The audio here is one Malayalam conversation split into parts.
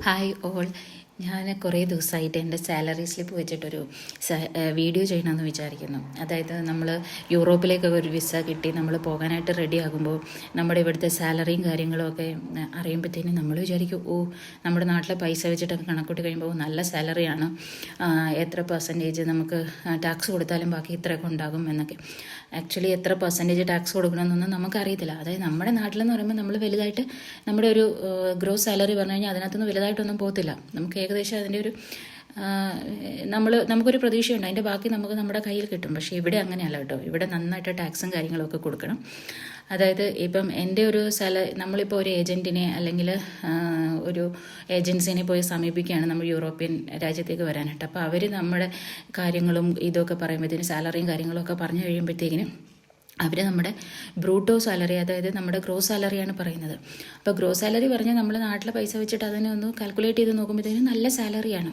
Hi all. ഞാൻ കുറേ ദിവസമായിട്ട് എന്റെ സാലറി സ്ലിപ്പ് വെച്ചിട്ടൊരു വീഡിയോ ചെയ്യണമെന്ന് വിചാരിക്കുന്നു. അതായത് നമ്മൾ യൂറോപ്പിലേക്കൊക്കെ ഒരു വിസ കിട്ടി നമ്മൾ പോകാനായിട്ട് റെഡി ആകുമ്പോൾ നമ്മുടെ ഇവിടുത്തെ സാലറിയും കാര്യങ്ങളും ഒക്കെ അറിയുമ്പോഴത്തേനും നമ്മൾ വിചാരിക്കും ഓ നമ്മുടെ നാട്ടിലെ പൈസ വെച്ചിട്ടൊക്കെ കണക്കൂട്ടി കഴിയുമ്പോൾ നല്ല സാലറിയാണ് എത്ര പെർസെന്റേജ് നമുക്ക് ടാക്സ് കൊടുത്താലും ബാക്കി ഇത്രയൊക്കെ ഉണ്ടാകും എന്നൊക്കെ. ആക്ച്വലി എത്ര പെർസെന്റേജ് ടാക്സ് കൊടുക്കണമെന്നൊന്നും നമുക്കറിയത്തില്ല. അതായത് നമ്മുടെ നാട്ടിലെന്ന് പറയുമ്പോൾ നമ്മൾ വലുതായിട്ട് നമ്മുടെ ഒരു ഗ്രോസ് സാലറി പറഞ്ഞു കഴിഞ്ഞാൽ അതിനകത്തൊന്നും വലുതായിട്ടൊന്നും പോകത്തില്ല. നമുക്ക് ഏകദേശം അതിന്റെ ഒരു നമ്മൾ നമുക്കൊരു പ്രതീക്ഷയുണ്ട്. അതിന്റെ ബാക്കി നമുക്ക് നമ്മുടെ കയ്യിൽ കിട്ടും. പക്ഷേ ഇവിടെ അങ്ങനെയല്ല കേട്ടോ. ഇവിടെ നന്നായിട്ട് ടാക്സും കാര്യങ്ങളൊക്കെ കൊടുക്കണം. അതായത് ഇപ്പം എന്റെ ഒരു സ്ഥല നമ്മളിപ്പോൾ ഒരു ഏജന്റിനെ അല്ലെങ്കിൽ ഒരു ഏജൻസിനെ പോയി സമീപിക്കുകയാണ് നമ്മൾ യൂറോപ്യൻ രാജ്യത്തേക്ക് വരാനായിട്ട്. അപ്പോൾ അവർ നമ്മുടെ കാര്യങ്ങളും ഇതൊക്കെ പറയുമ്പോഴത്തേനും സാലറിയും കാര്യങ്ങളൊക്കെ പറഞ്ഞു കഴിയുമ്പോഴത്തേക്കിനും അവർ നമ്മുടെ ബ്രൂട്ടോ സാലറി അതായത് നമ്മുടെ ഗ്രോസ് സാലറിയാണ് പറയുന്നത്. അപ്പോൾ ഗ്രോസ് സാലറി പറഞ്ഞാൽ നമ്മൾ നാട്ടിലെ പൈസ വെച്ചിട്ട് അതിനെ ഒന്ന് കാൽക്കുലേറ്റ് ചെയ്ത് നോക്കുമ്പോഴത്തേനും നല്ല സാലറിയാണ്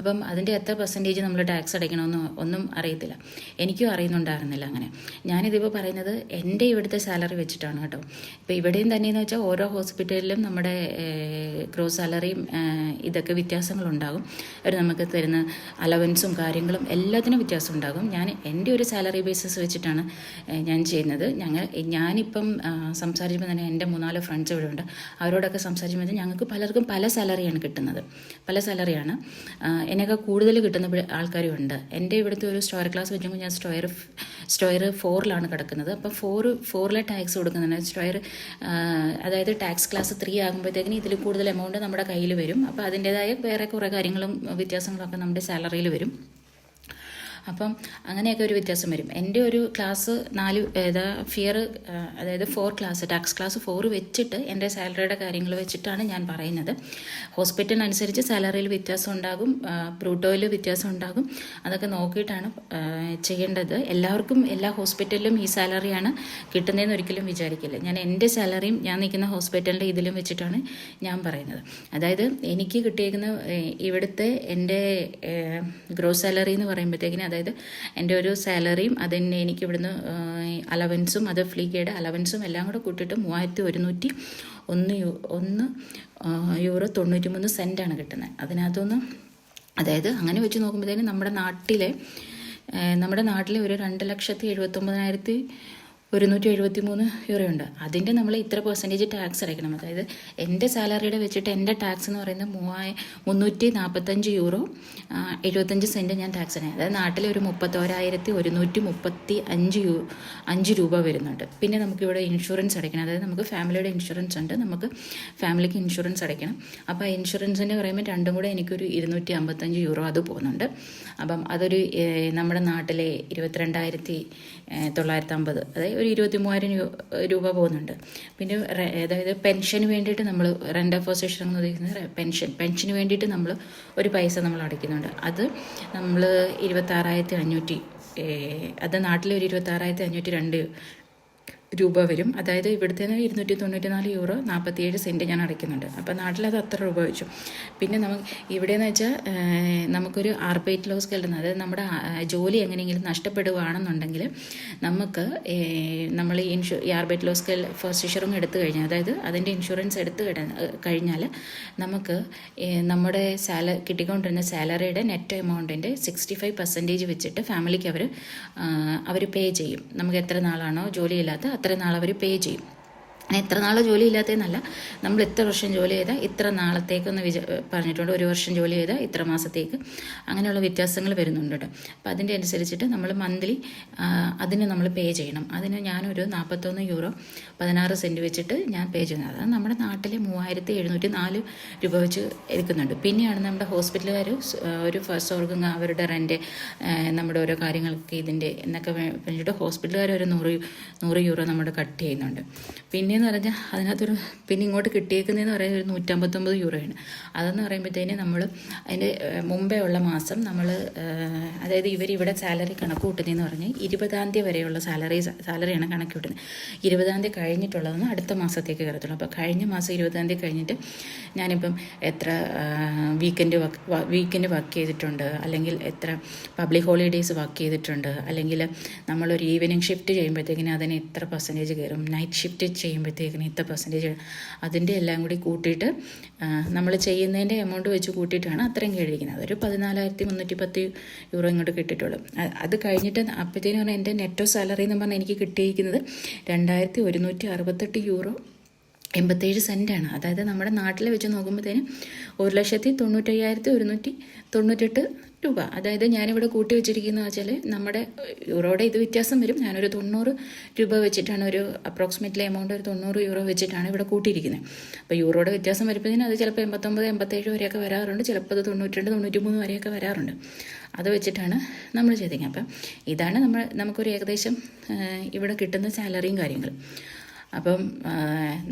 അപ്പം അതിന്റെ എത്ര പെർസെന്റേജ് നമ്മൾ ടാക്സ് അടയ്ക്കണമെന്ന് ഒന്നും അറിയത്തില്ല. എനിക്കും അറിയുന്നുണ്ടായിരുന്നില്ല അങ്ങനെ. ഞാനിതിപ്പോൾ പറയുന്നത് എന്റെ ഇവിടുത്തെ സാലറി വെച്ചിട്ടാണ് കേട്ടോ. ഇപ്പോൾ ഇവിടെയും തന്നെയെന്ന് വെച്ചാൽ ഓരോ ഹോസ്പിറ്റലിലും നമ്മുടെ ഗ്രോസ് സാലറിയും ഇതൊക്കെ വ്യത്യാസങ്ങളുണ്ടാകും. അവർ നമുക്ക് തരുന്ന അലവൻസും കാര്യങ്ങളും എല്ലാത്തിനും വ്യത്യാസം ഉണ്ടാകും ഞാൻ എന്റെ ഒരു സാലറി ബേസിസ് വെച്ചിട്ടാണ് ഞാൻ ചെയ്യുന്നത്. ഞങ്ങൾ ഞാനിപ്പം സംസാരിക്കുമ്പോൾ തന്നെ എന്റെ മൂന്നാൽ ഫ്രണ്ട്സ് ഇവിടെ ഉണ്ട്. അവരോടൊക്കെ സംസാരിക്കുമ്പോൾ ഞങ്ങൾക്ക് പലർക്കും പല സാലറിയാണ് കിട്ടുന്നത്. പല സാലറിയാണ് എന്നെയൊക്കെ കൂടുതൽ കിട്ടുന്ന ആൾക്കാരും ഉണ്ട്. എന്റെ ഇവിടുത്തെ ഒരു സ്റ്റോയർ ക്ലാസ് വെച്ചുമ്പോൾ ഞാൻ സ്റ്റോയർ സ്റ്റോയർ ഫോറിലാണ് കിടക്കുന്നത്. അപ്പം ഫോർ ഫോറിലെ ടാക്സ് കൊടുക്കുന്നുണ്ട് സ്റ്റോയർ അതായത് ടാക്സ് ക്ലാസ് ത്രീ ആകുമ്പോഴത്തേക്കിന് ഇതിൽ കൂടുതൽ എമൗണ്ട് നമ്മുടെ കയ്യിൽ വരും. അപ്പോൾ അതിന്റേതായ വേറെ കുറേ കാര്യങ്ങളും വ്യത്യാസങ്ങളൊക്കെ നമ്മുടെ സാലറിയിൽ വരും. അപ്പം അങ്ങനെയൊക്കെ ഒരു വ്യത്യാസം വരും. എന്റെ ഒരു ക്ലാസ് നാല് ഫിയർ അതായത് four class tax class four വെച്ചിട്ട് എന്റെ സാലറിയുടെ കാര്യങ്ങൾ വെച്ചിട്ടാണ് ഞാൻ പറയുന്നത്. ഹോസ്പിറ്റലിനനുസരിച്ച് സാലറിയിൽ വ്യത്യാസം ഉണ്ടാകും ബ്രൂട്ടോയിൽ വ്യത്യാസം ഉണ്ടാകും. അതൊക്കെ നോക്കിയിട്ടാണ് ചെയ്യേണ്ടത്. എല്ലാവർക്കും എല്ലാ ഹോസ്പിറ്റലിലും ഈ സാലറിയാണ് കിട്ടുന്നതെന്ന് ഒരിക്കലും വിചാരിക്കില്ല. ഞാൻ എന്റെ സാലറിയും ഞാൻ നിൽക്കുന്ന ഹോസ്പിറ്റലിന്റെ ഇതിലും വെച്ചിട്ടാണ് ഞാൻ പറയുന്നത്. അതായത് എനിക്ക് കിട്ടിയിരിക്കുന്ന ഇവിടുത്തെ എന്റെ ഗ്രോസ് സാലറി എന്ന് പറയുമ്പോഴത്തേക്കിന് അതായത് എന്റെ ഒരു സാലറിയും അതിന് എനിക്ക് ഇവിടുന്ന് അലവൻസും അത് ഫ്ലീഗേഡ് അലവൻസും എല്ലാം കൂടെ കൂട്ടിയിട്ട് മൂവായിരത്തി ഒരുന്നൂറ്റി ഒന്ന് യു ഒന്ന് യൂറോ തൊണ്ണൂറ്റി മൂന്ന് സെന്റാണ് കിട്ടുന്നത്. അതിനകത്തുനിന്ന് അതായത് അങ്ങനെ വെച്ച് നോക്കുമ്പോഴത്തേനും നമ്മുടെ നാട്ടിലെ നമ്മുടെ നാട്ടിലെ ഒരു രണ്ട് ലക്ഷത്തി എഴുപത്തൊമ്പതിനായിരത്തി ഒരുന്നൂറ്റി എഴുപത്തി മൂന്ന് യൂറോ ഉണ്ട് അതിന്റെ നമ്മൾ ഇത്ര പെർസെന്റേജ് ടാക്സ് അടയ്ക്കണം. അതായത് എന്റെ സാലറിയുടെ വെച്ചിട്ട് എന്റെ ടാക്സ് എന്ന് പറയുന്നത് മൂവായ മുന്നൂറ്റി നാൽപ്പത്തഞ്ച് യൂറോ എഴുപത്തഞ്ച് സെന്റ് ഞാൻ ടാക്സ് അടയ്ക്കും. അതായത് നാട്ടിൽ ഒരു മുപ്പത്തോരായിരത്തി ഒരുന്നൂറ്റി മുപ്പത്തി അഞ്ച് യൂ അഞ്ച് രൂപ വരുന്നുണ്ട്. പിന്നെ നമുക്കിവിടെ ഇൻഷുറൻസ് അടയ്ക്കണം. അതായത് നമുക്ക് ഫാമിലിയുടെ ഇൻഷുറൻസ് ഉണ്ട്. നമുക്ക് ഫാമിലിക്ക് ഇൻഷുറൻസ് അടയ്ക്കണം. അപ്പോൾ ആ ഇൻഷുറൻസിന്റെ പറയുമ്പോൾ രണ്ടും കൂടെ എനിക്കൊരു ഇരുന്നൂറ്റി അമ്പത്തഞ്ച് യൂറോ അത് പോകുന്നുണ്ട്. അപ്പം അതൊരു നമ്മുടെ നാട്ടിലെ ഇരുപത്തിരണ്ടായിരത്തി തൊള്ളായിരത്തി അമ്പത് അതായത് ഒരു ഇരുപത്തി മൂവായിരം രൂപ പോകുന്നുണ്ട്. പിന്നെ അതായത് പെൻഷന് വേണ്ടിയിട്ട് നമ്മൾ റെന്റ് ഓഫ് പൊസിഷൻ എന്ന് ഉദ്ദേശിക്കുന്നത് പെൻഷൻ പെൻഷന് വേണ്ടിയിട്ട് നമ്മൾ ഒരു പൈസ നമ്മൾ അടയ്ക്കുന്നുണ്ട്. അത് നമ്മൾ ഇരുപത്താറായിരത്തി അഞ്ഞൂറ്റി അത് നാട്ടിലെ ഒരു ഇരുപത്താറായിരത്തി അഞ്ഞൂറ്റി രണ്ട് രൂപ വരും. അതായത് ഇവിടുത്തെ ഇരുന്നൂറ്റി തൊണ്ണൂറ്റി നാല് യൂറോ നാൽപ്പത്തിയേഴ് സെന്റ് ഞാൻ അടയ്ക്കുന്നുണ്ട്. അപ്പോൾ നാട്ടിൽ അത് അത്ര രൂപ വെച്ചു. പിന്നെ നമുക്ക് ഇവിടെയെന്ന് വെച്ചാൽ നമുക്കൊരു ആർപ്പേറ്റ് ലോസ് കിട്ടുന്നത് അതായത് നമ്മുടെ ജോലി എങ്ങനെയെങ്കിലും നഷ്ടപ്പെടുകയാണെന്നുണ്ടെങ്കിൽ നമുക്ക് നമ്മൾ ഈ ഇൻഷു ഈ ആർബേറ്റ് ലോസ് കെൽ ഫസ്റ്റ് ഇൻഷുറൻസ് എടുത്തു കഴിഞ്ഞാൽ അതായത് അതിന്റെ ഇൻഷുറൻസ് എടുത്തു കഴിഞ്ഞാൽ നമുക്ക് നമ്മുടെ സാല കിട്ടിക്കൊണ്ടിരുന്ന സാലറിയുടെ നെറ്റ് എമൗണ്ടിന്റെ സിക്സ്റ്റി ഫൈവ് പെർസെന്റേജ് വെച്ചിട്ട് ഫാമിലിക്ക് അവർ അവർ പേ ചെയ്യും. നമുക്ക് എത്ര നാളാണോ ജോലിയില്ലാത്ത അത്ര നാൾ അവർ പേ ചെയ്യും. അങ്ങനെ എത്ര നാൾ ജോലി ഇല്ലാത്തതെന്നല്ല നമ്മൾ എത്ര വർഷം ജോലി ചെയ്താൽ ഇത്ര നാളത്തേക്കെന്ന് വിചാ പറഞ്ഞിട്ടുണ്ട്. ഒരു വർഷം ജോലി ചെയ്താൽ ഇത്ര മാസത്തേക്ക് അങ്ങനെയുള്ള വ്യത്യാസങ്ങൾ വരുന്നുണ്ട് കേട്ടോ. അപ്പോൾ അതിന്റെ അനുസരിച്ചിട്ട് നമ്മൾ മന്ത്ലി അതിന് നമ്മൾ പേ ചെയ്യണം. അതിന് ഞാനൊരു നാൽപ്പത്തൊന്ന് യൂറോ പതിനാറ് സെന്റ് വെച്ചിട്ട് ഞാൻ പേ ചെയ്യുന്നത്. അതാണ് നമ്മുടെ നാട്ടിലെ മൂവായിരത്തി എഴുന്നൂറ്റി നാല് രൂപ വെച്ച് എടുക്കുന്നുണ്ട്. പിന്നെയാണ് നമ്മുടെ ഹോസ്പിറ്റലുകാർ ഒരു ഫസ്റ്റ് ഓർഗം അവരുടെ റെന്റ് നമ്മുടെ ഓരോ കാര്യങ്ങൾക്ക് ഇതിന്റെ എന്നൊക്കെ പറഞ്ഞിട്ട് ഹോസ്പിറ്റലുകാർ ഒരു നൂറ് നൂറ് യൂറോ നമ്മുടെ കട്ട് ചെയ്യുന്നുണ്ട്. പിന്നെയെന്ന് പറഞ്ഞാൽ അതിനകത്തൊരു പിന്നെ ഇങ്ങോട്ട് കിട്ടിയേക്കുന്നതെന്ന് പറയുന്നത് ഒരു നൂറ്റമ്പത്തൊമ്പത് യൂറോയാണ്. അതെന്ന് പറയുമ്പോഴത്തേന് നമ്മൾ അതിന്റെ മുമ്പേ ഉള്ള മാസം നമ്മൾ അതായത് ഇവർ ഇവിടെ സാലറി കണക്ക് കൂട്ടുന്നതെന്ന് പറഞ്ഞാൽ ഇരുപതാം തീയതി വരെയുള്ള സാലറി സാലറിയാണ് കണക്ക് കൂട്ടുന്നത്. ഇരുപതാം തീയതി കഴിഞ്ഞിട്ടുള്ളതെന്ന് അടുത്ത മാസത്തേക്ക് കയറത്തുള്ളൂ. അപ്പോൾ കഴിഞ്ഞ മാസം ഇരുപതാം തീയതി കഴിഞ്ഞിട്ട് ഞാനിപ്പം എത്ര വീക്കെൻഡ് വർക്ക് വീക്കെൻഡ് വർക്ക് ചെയ്തിട്ടുണ്ട് അല്ലെങ്കിൽ എത്ര പബ്ലിക് ഹോളിഡേയ്സ് വർക്ക് ചെയ്തിട്ടുണ്ട് അല്ലെങ്കിൽ നമ്മളൊരു ഈവനിങ് ഷിഫ്റ്റ് ചെയ്യുമ്പോഴത്തേക്കിന് അതിന് എത്ര പെർസെന്റേജ് കയറും? നൈറ്റ് ഷിഫ്റ്റ് ചെയ്യുമ്പോഴത്തേക്കിന് വരുമ്പോഴത്തേക്കിന് ഇത്ര പെർസെന്റേജ് അതിന്റെ എല്ലാം കൂടി കൂട്ടിയിട്ട് നമ്മൾ ചെയ്യുന്നതിന്റെ എമൗണ്ട് വെച്ച് കൂട്ടിയിട്ടാണ് അത്രയും കഴിക്കുന്നത് അതൊരു പതിനാലായിരത്തി മുന്നൂറ്റി പത്ത് യൂറോ ഇങ്ങോട്ട് കിട്ടിയിട്ടുള്ളൂ. അത് കഴിഞ്ഞിട്ട് അപ്പോഴത്തേന് പറഞ്ഞാൽ എന്റെ നെറ്റോ സാലറി എന്ന് പറഞ്ഞാൽ എനിക്ക് കിട്ടിയിരിക്കുന്നത് രണ്ടായിരത്തി ഒരുന്നൂറ്റി അറുപത്തെട്ട് യൂറോ എൺപത്തേഴ് സെന്റാണ് അതായത് നമ്മുടെ നാട്ടിൽ വെച്ച് നോക്കുമ്പോഴത്തേനും ഒരു ലക്ഷത്തി തൊണ്ണൂറ്റയ്യായിരത്തി ഒരുന്നൂറ്റി തൊണ്ണൂറ്റെട്ട് രൂപ അതായത് ഞാനിവിടെ കൂട്ടി വെച്ചിരിക്കുന്നത് വെച്ചാൽ നമ്മുടെ യൂറോയുടെ ഇത് വ്യത്യാസം വരും. ഞാനൊരു തൊണ്ണൂറ് രൂപ വെച്ചിട്ടാണ് ഒരു അപ്രോക്സിമേറ്റ്ലി എമൗണ്ട് ഒരു തൊണ്ണൂറ് യൂറോ വെച്ചിട്ടാണ് ഇവിടെ കൂട്ടിയിരിക്കുന്നത്. അപ്പോൾ യൂറോയുടെ വ്യത്യാസം വരുമ്പോഴത്തേനും അത് ചിലപ്പോൾ എൺപത്തൊമ്പത് എൺപത്തേഴ് വരെയൊക്കെ വരാറുണ്ട്. ചിലപ്പോൾ അത് തൊണ്ണൂറ്റിരണ്ട് തൊണ്ണൂറ്റി മൂന്ന് വരെയൊക്കെ വരാറുണ്ട്. അത് വെച്ചിട്ടാണ് നമ്മൾ ചെയ്തിരിക്കുന്നത്. അപ്പം ഇതാണ് നമ്മൾ നമുക്കൊരു ഏകദേശം ഇവിടെ കിട്ടുന്ന സാലറിയും കാര്യങ്ങളും. അപ്പം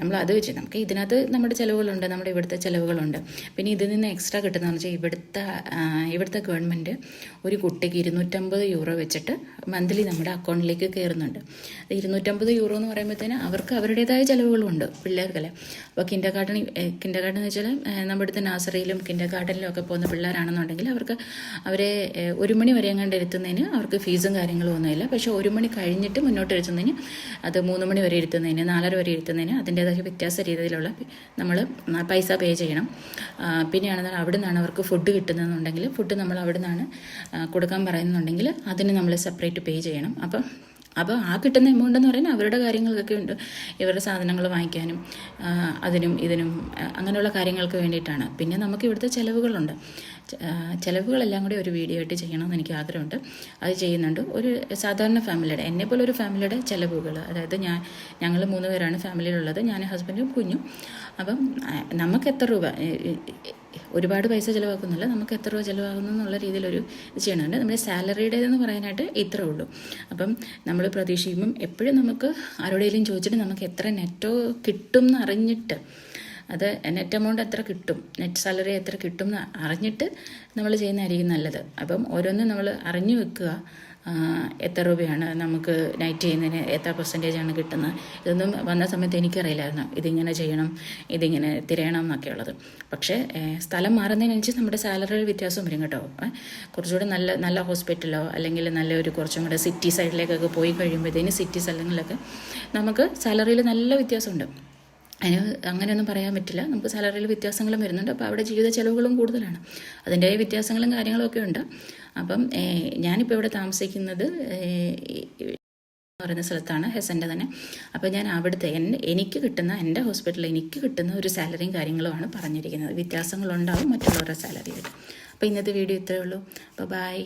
നമ്മൾ അത് വെച്ച് നമുക്ക് ഇതിനകത്ത് നമ്മുടെ ചിലവുകളുണ്ട് നമ്മുടെ ഇവിടുത്തെ ചിലവുകളുണ്ട്. പിന്നെ ഇതിൽ നിന്ന് എക്സ്ട്രാ കിട്ടുന്നതെന്ന് വെച്ചാൽ ഇവിടുത്തെ ഇവിടുത്തെ ഗവൺമെന്റ് ഒരു കുട്ടിക്ക് ഇരുന്നൂറ്റമ്പത് യൂറോ വെച്ചിട്ട് മന്ത്ലി നമ്മുടെ അക്കൗണ്ടിലേക്ക് കയറുന്നുണ്ട് ഇരുന്നൂറ്റമ്പത് യൂറോ എന്ന് പറയുമ്പോഴത്തേന് അവർക്ക് അവരുടേതായ ചിലവുകളുണ്ട് പിള്ളേർക്കല്ലേ. അപ്പോൾ കിൻഡർ ഗാർഡൻ കിൻഡർ ഗാർഡൻ എന്ന് വെച്ചാൽ നമ്മുടെ അടുത്ത് നാസറിയിലും കിൻഡർ ഗാർഡനിലും ഒക്കെ പോകുന്ന പിള്ളേരാണെന്നുണ്ടെങ്കിൽ അവർക്ക് അവരെ ഒരു മണി വരെ എങ്ങാണ്ട് എത്തുന്നതിന് അവർക്ക് ഫീസും കാര്യങ്ങളും ഒന്നുമില്ല. പക്ഷേ ഒരു മണി കഴിഞ്ഞിട്ട് മുന്നോട്ട് എത്തുന്നതിന് അത് മൂന്ന് മണി വരെ ഇരുത്തുന്നതിന് നാലര വരെ ഇരുത്തുന്നതിന് അതിന്റേതായ വ്യത്യാസ രീതിയിലുള്ള നമ്മൾ പൈസ പേ ചെയ്യണം. പിന്നെയാണെന്നാൽ അവിടെ നിന്നാണ് അവർക്ക് ഫുഡ് കിട്ടുന്നതെന്നുണ്ടെങ്കിൽ ഫുഡ് നമ്മൾ അവിടെ നിന്നാണ് കൊടുക്കാൻ പറയുന്നുണ്ടെങ്കിൽ അതിന് നമ്മൾ സെപ്പറേറ്റ് പേ ചെയ്യണം. അപ്പം അപ്പോൾ ആ കിട്ടുന്ന എമൗണ്ട് എന്ന് പറയുന്നത് അവരുടെ കാര്യങ്ങൾക്കൊക്കെ ഉണ്ട്. ഇവരുടെ സാധനങ്ങൾ വാങ്ങിക്കാനും അതിനും ഇതിനും അങ്ങനെയുള്ള കാര്യങ്ങൾക്ക് വേണ്ടിയിട്ടാണ്. പിന്നെ നമുക്ക് ഇവിടുത്തെ ചിലവുകളുണ്ട്. ചിലവുകളെല്ലാം കൂടി ഒരു വീഡിയോ ആയിട്ട് ചെയ്യണമെന്ന് എനിക്ക് ആഗ്രഹമുണ്ട്. അത് ചെയ്യുന്നുണ്ട്. ഒരു സാധാരണ ഫാമിലിയുടെ എന്നെ പോലെ ഒരു ഫാമിലിയുടെ ചിലവുകൾ. അതായത് ഞാൻ ഞങ്ങൾ മൂന്ന് പേരാണ് ഫാമിലിയിലുള്ളത് ഞാൻ ഹസ്ബൻഡും കുഞ്ഞും. അപ്പം നമുക്ക് എത്ര രൂപ? ഒരുപാട് പൈസ ചിലവാക്കുന്നില്ല. നമുക്ക് എത്ര രൂപ ചിലവാകുന്നു എന്നുള്ള രീതിയിലൊരു ഇത് ചെയ്യുന്നുണ്ട് നമ്മുടെ സാലറിയുടേതെന്ന് പറയാനായിട്ട് ഇത്രേ ഉള്ളൂ. അപ്പം നമ്മൾ പ്രതീക്ഷിക്കുമ്പം എപ്പോഴും നമുക്ക് ആരോടെങ്കിലും ചോദിച്ചിട്ട് നമുക്ക് എത്ര നെറ്റോ കിട്ടും എന്ന് അറിഞ്ഞിട്ട് അത് നെറ്റ് എമൗണ്ട് എത്ര കിട്ടും നെറ്റ് സാലറി എത്ര കിട്ടും എന്ന് അറിഞ്ഞിട്ട് നമ്മൾ ചെയ്യുന്നതായിരിക്കും നല്ലത്. അപ്പം ഓരോന്നും നമ്മൾ അറിഞ്ഞു വെക്കുക. എത്ര രൂപയാണ് നമുക്ക് നൈറ്റ് ചെയ്യുന്നതിന് എത്ര പെർസെന്റേജ് ആണ് കിട്ടുന്നത്? ഇതൊന്നും വന്ന സമയത്ത് എനിക്കറിയില്ലായിരുന്നു. ഇതിങ്ങനെ ചെയ്യണം ഇതിങ്ങനെ തിരയണം എന്നൊക്കെ ഉള്ളത്. പക്ഷേ സ്ഥലം മാറുന്നതിനനുസരിച്ച് നമ്മുടെ സാലറിയിൽ വ്യത്യാസം വരും കേട്ടോ. കുറച്ചുകൂടി നല്ല നല്ല ഹോസ്പിറ്റലോ അല്ലെങ്കിൽ നല്ലൊരു കുറച്ചും കൂടെ സിറ്റി സൈഡിലേക്കൊക്കെ പോയി കഴിയുമ്പോഴത്തേന് സിറ്റി സ്ഥലങ്ങളിലൊക്കെ നമുക്ക് സാലറിയിൽ നല്ല വ്യത്യാസമുണ്ട്. അതിന് അങ്ങനെയൊന്നും പറയാൻ പറ്റില്ല. നമുക്ക് സാലറിയിൽ വ്യത്യാസങ്ങളും വരുന്നുണ്ട്. അപ്പോൾ അവിടെ ജീവിത ചെലവുകളും കൂടുതലാണ്. അതിന്റെ വ്യത്യാസങ്ങളും കാര്യങ്ങളും ഒക്കെ ഉണ്ട്. അപ്പം ഞാനിപ്പോൾ ഇവിടെ താമസിക്കുന്നത് പറയുന്ന സ്ഥലത്താണ് ഹെസന്റെ തന്നെ. അപ്പോൾ ഞാൻ അവിടുത്തെ എനിക്ക് കിട്ടുന്ന എന്റെ ഹോസ്പിറ്റലിൽ എനിക്ക് കിട്ടുന്ന ഒരു സാലറിയും കാര്യങ്ങളുമാണ് പറഞ്ഞിരിക്കുന്നത്. വ്യത്യാസങ്ങളുണ്ടാവും മറ്റുള്ളവരുടെ സാലറിയിൽ അപ്പോൾ ഇന്നത്തെ വീഡിയോ ഇത്രയേ ഉള്ളൂ. അപ്പോൾ ബായ്